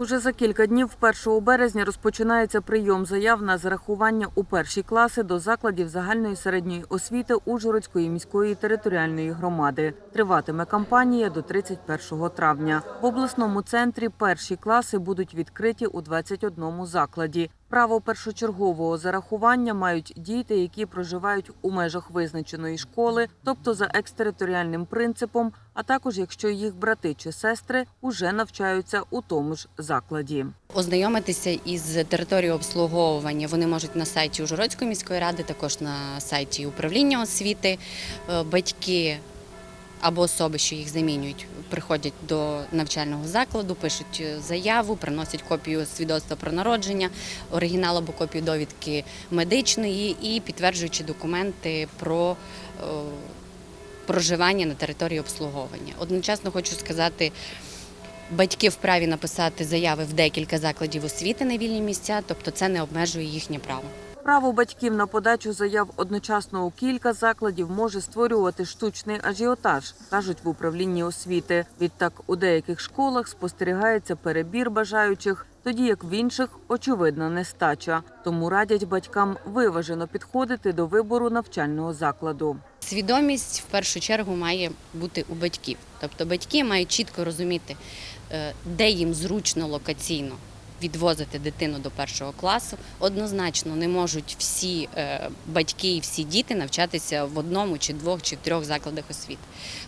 Уже за кілька днів, 1 березня, розпочинається прийом заяв на зарахування у перші класи до закладів загальної середньої освіти Ужгородської міської територіальної громади. Триватиме кампанія до 31 травня. В обласному центрі перші класи будуть відкриті у 21 закладі. Право першочергового зарахування мають діти, які проживають у межах визначеної школи, тобто за екстериторіальним принципом, а також якщо їх брати чи сестри уже навчаються у тому ж закладі. Ознайомитися із територією обслуговування вони можуть на сайті Ужгородської міської ради, також на сайті управління освіти. Е, Батьки або особи, що їх замінюють, приходять до навчального закладу, пишуть е, заяву, приносять копію свідоцтва про народження, оригінал або копію довідки медичної і підтверджуючи документи про е, проживання на території обслуговування. Одночасно хочу сказати. Батьки вправі написати заяви в декілька закладів освіти на вільні місця, тобто це не обмежує їхнє право. Право батьків на подачу заяв одночасно у кілька закладів може створювати штучний ажіотаж, кажуть в управлінні освіти. Відтак у деяких школах спостерігається перебір бажаючих, тоді як в інших очевидна нестача. Тому радять батькам виважено підходити до вибору навчального закладу. Свідомість в першу чергу має бути у батьків. Тобто батьки мають чітко розуміти, е, де їм зручно локаційно відвозити дитину до першого класу. Однозначно не можуть всі е, батьки і всі діти навчатися в одному чи двох чи трьох закладах освіти.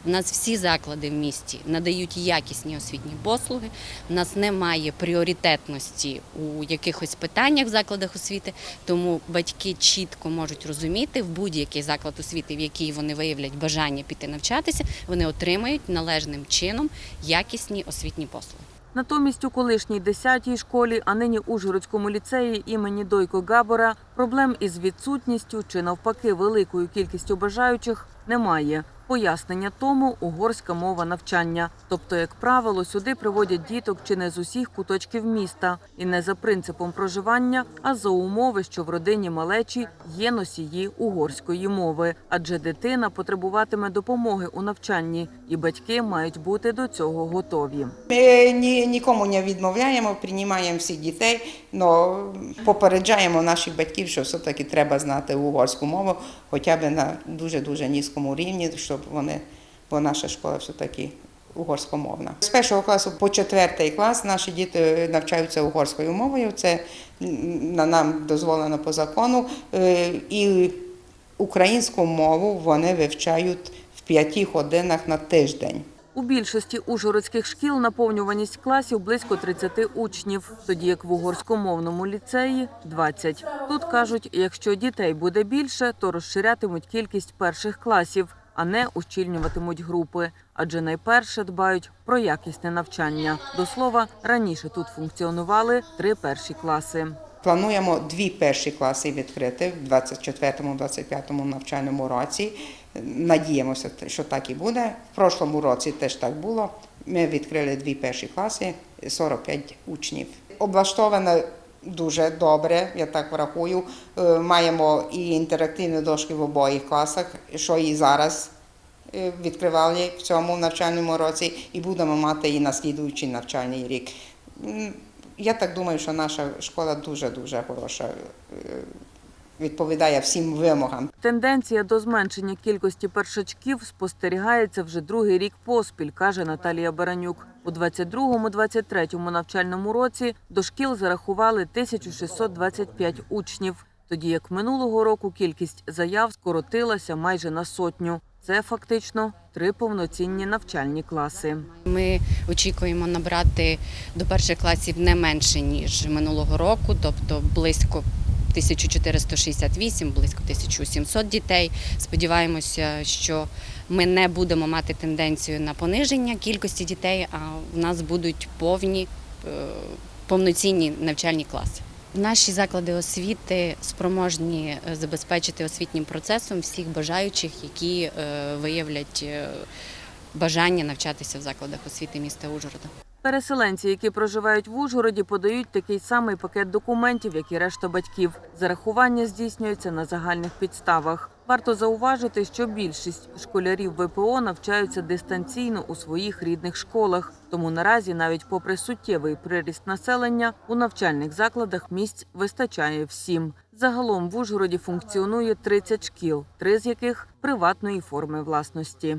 У нас всі заклади в місті надають якісні освітні послуги. У нас немає пріоритетності у якихось питаннях в закладах освіти, тому батьки чітко можуть розуміти в будь-який заклад освіти, в який вони виявлять бажання піти навчатися, вони отримають належним чином якісні освітні послуги. Натомість у колишній 10-й школі, а нині Ужгородському ліцеї імені Дойко Габора проблем із відсутністю чи навпаки великою кількістю бажаючих немає. Пояснення тому угорська мова навчання. Тобто, як правило, сюди приводять діток чи не з усіх куточків міста, і не за принципом проживання, а за умови, що в родині малечі є носії угорської мови, адже дитина потребуватиме допомоги у навчанні, і батьки мають бути до цього готові. Ми ні, нікому не відмовляємо, приймаємо всіх дітей, але попереджаємо наших батьків, що все-таки треба знати угорську мову, хоча б на дуже-дуже низькому рівні, щоб вони, бо наша школа все-таки угорськомовна. З першого класу по четвертий клас наші діти навчаються угорською мовою, це нам дозволено по закону. Е, І українську мову вони вивчають в п'яти годинах на тиждень. У більшості ужгородських шкіл наповнюваність класів близько 30 учнів, тоді як в угорськомовному ліцеї 20. Тут кажуть, якщо дітей буде більше, то розширятимуть кількість перших класів, а не ущільнюватимуть групи, адже найперше дбають про якісне навчання. До слова, раніше тут функціонували три перші класи. Плануємо дві перші класи відкрити в 24-25 навчальному році. Надіємося, що так і буде. В прошлому році теж так було. Ми відкрили дві перші класи, 45 учнів. Облаштовано дуже добре, я так врахую. Е, Маємо і інтерактивні дошки в обох класах, що і зараз е, відкривали в цьому навчальному році, і будемо мати і на слідуючий навчальний рік. Я так думаю, що наша школа дуже-дуже хороша, е, відповідає всім вимогам. Тенденція до зменшення кількості першачків спостерігається вже другий рік поспіль, каже Наталія Баранюк. У 22-23 навчальному році до шкіл зарахували 1625 учнів, тоді як минулого року кількість заяв скоротилася майже на сотню. Це фактично три повноцінні навчальні класи. Ми очікуємо набрати до перших класів не менше ніж минулого року, тобто близько 1468, близько 1700 дітей. Сподіваємося, що ми не будемо мати тенденцію на пониження кількості дітей, а в нас будуть повні е, повноцінні навчальні класи. Наші заклади освіти спроможні е, забезпечити освітнім процесом всіх бажаючих, які е, виявлять бажання навчатися в закладах освіти міста Ужгорода. Переселенці, які проживають в Ужгороді, подають такий самий пакет документів, як і решта батьків. Зарахування здійснюється на загальних підставах. Варто зауважити, що більшість школярів ВПО навчаються дистанційно у своїх рідних школах. Тому наразі, навіть попри суттєвий приріст населення, у навчальних закладах місць вистачає всім. Загалом в Ужгороді функціонує 30 шкіл, три з яких приватної форми власності.